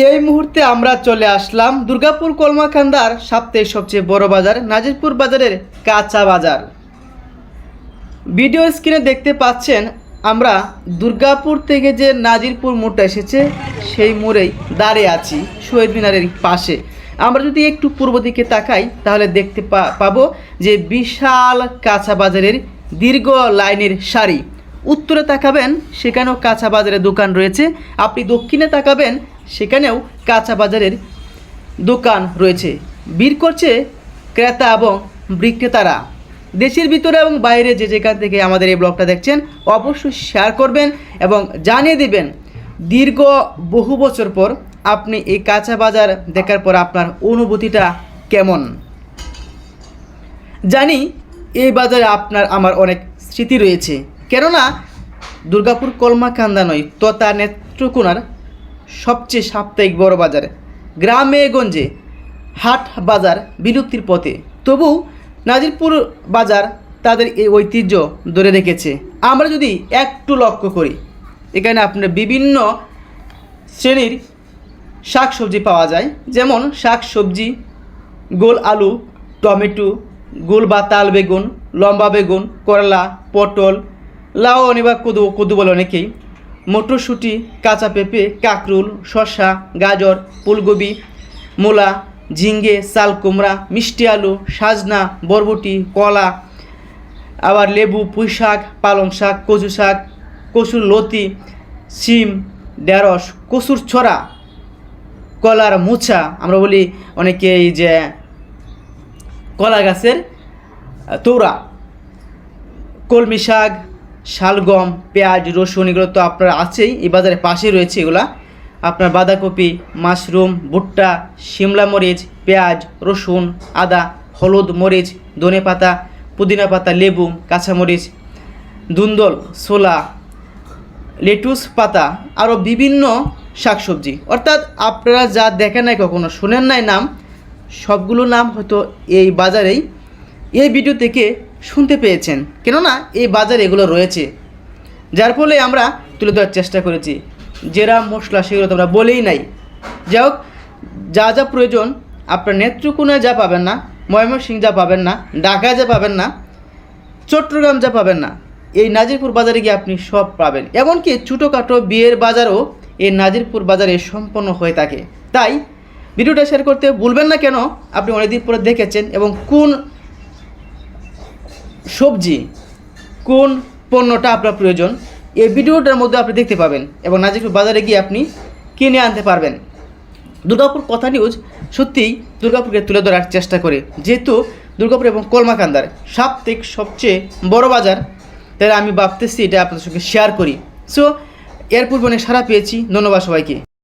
এই মুহূর্তে আমরা চলে আসলাম দুর্গাপুর কলমাখান্দার সপ্তাহে সবচেয়ে বড় বাজার, নাজিরপুর বাজারের কাঁচা বাজার। ভিডিও স্ক্রিনে দেখতে পাচ্ছেন আমরা দুর্গাপুর থেকে যে নাজিরপুর মোড়টা এসেছে, সেই মোড়েই দাঁড়িয়ে আছি, শহীদ মিনারের পাশে। আমরা যদি একটু পূর্ব দিকে তাকাই, তাহলে দেখতে পাবো যে বিশাল কাঁচা বাজারের দীর্ঘ লাইনের সারি। উত্তরে তাকাবেন, সেখানেও কাঁচা বাজারের দোকান রয়েছে। আপনি দক্ষিণে তাকাবেন সেখানেও কাঁচা বাজারের দোকান রয়েছে। ভিড় করছে ক্রেতা এবং বিক্রেতারা। দেশের ভিতরে এবং বাইরে যে যেখান থেকে আমাদের এই ব্লগটা দেখছেন, অবশ্যই শেয়ার করবেন এবং জানিয়ে দিবেন, দীর্ঘ বহু বছর পর আপনি এই কাঁচা বাজার দেখার পর আপনার অনুভূতিটা কেমন? জানি এই বাজারে আপনার, আমার অনেক স্মৃতি রয়েছে। কেননা, দুর্গাপুর কলমাকান্দা নয়, তথা নেত্রকোনার সবচেয়ে সাপ্তাহিক বড় বাজার, গ্রামে গঞ্জে, হাট বাজার বিলুপ্তির পথে। তবু নাজিরপুর বাজার তাদের এই ঐতিহ্য ধরে রেখেছে। আমরা যদি একটু লক্ষ্য করি, এখানে আপনার বিভিন্ন শ্রেণির শাক সবজি পাওয়া যায়। যেমন শাক সবজি গোল আলু, টমেটো গোল বা তাল বেগুন, লম্বা বেগুন, করলা, পটল, লাউ, অনিবা, কদু কদু বলে অনেকেই। মটরশুঁটি, কাঁচা পেঁপে, কাকরুল, শসা, গাজর, ফুলকপি, মূলা ঝিঙ্গে চাল কুমড়া, মিষ্টি আলু, সাজনা, বরবটি, কলা, আবার লেবু পুঁই শাক পালং শাক, কচু শাক, কচুর লতি, শিম, ঢেঁড়স, কচুর ছড়া, কলার মোছা আমরা বলি অনেকে এই যে কলা গাছের তৌরা কলমি শাক শালগম, পেঁয়াজ, রসুন এগুলো তো আপনার আছেই, এই বাজারের পাশে রয়েছে এগুলা। আপনার বাঁধাকপি, মাশরুম, ভুট্টা, শিমলা মরিচ, পেঁয়াজ, রসুন, আদা, হলুদ মরিচ, ধনে পাতা, পুদিনা পাতা, লেবু, কাঁচামরিচ, দুন্দল, ছোলা, লেটুস পাতা, আরও বিভিন্ন শাকসবজি। অর্থাৎ আপনারা যা দেখেন নাই, কখনো শোনেন নাই নাম সবগুলো নাম হয়তো এই বাজারেই। এই ভিডিও থেকে শুনতে পেয়েছেন। কেননা এই বাজারে এগুলো রয়েছে। যার ফলে আমরা তুলে ধরার চেষ্টা করেছি। জেরা, মশলা সেগুলো তো আমরা বলেই নাই। যাই হোক, যা যা প্রয়োজন, আপনার নেত্রকোনায় যা পাবেন না, ময়মনসিংহ যা পাবেন না, ঢাকা যা পাবেন না, চট্টগ্রাম যা পাবেন না, এই নাজিরপুর বাজারে গিয়ে আপনি সব পাবেন। এমনকি ছোটোখাটো বিয়ের বাজারও এই নাজিরপুর বাজারে সম্পন্ন হয়ে থাকে। তাই ভিডিওটা শেয়ার করতে ভুলবেন না কেন? আপনি অনেকদিন পরে দেখেছেন এবং কোন সবজি কোন পণ্যটা আপনার প্রয়োজন, এই ভিডিওটার মধ্যে আপনি দেখতে পাবেন এবং নাজিরপুর বাজারে গিয়ে আপনি কিনে আনতে পারবেন। দুর্গাপুর কথা নিউজ সত্যিই দুর্গাপুরকে তুলে ধরার চেষ্টা করে। যেহেতু দুর্গাপুর এবং কলমাকান্দার সাপ্তাহিক সবচেয়ে বড় বাজার, তাই আমি ভাবতেছি এটা আপনাদের সঙ্গে শেয়ার করি। সো এর পূর্বে সারা পেয়েছি, ধন্যবাদ সবাইকে।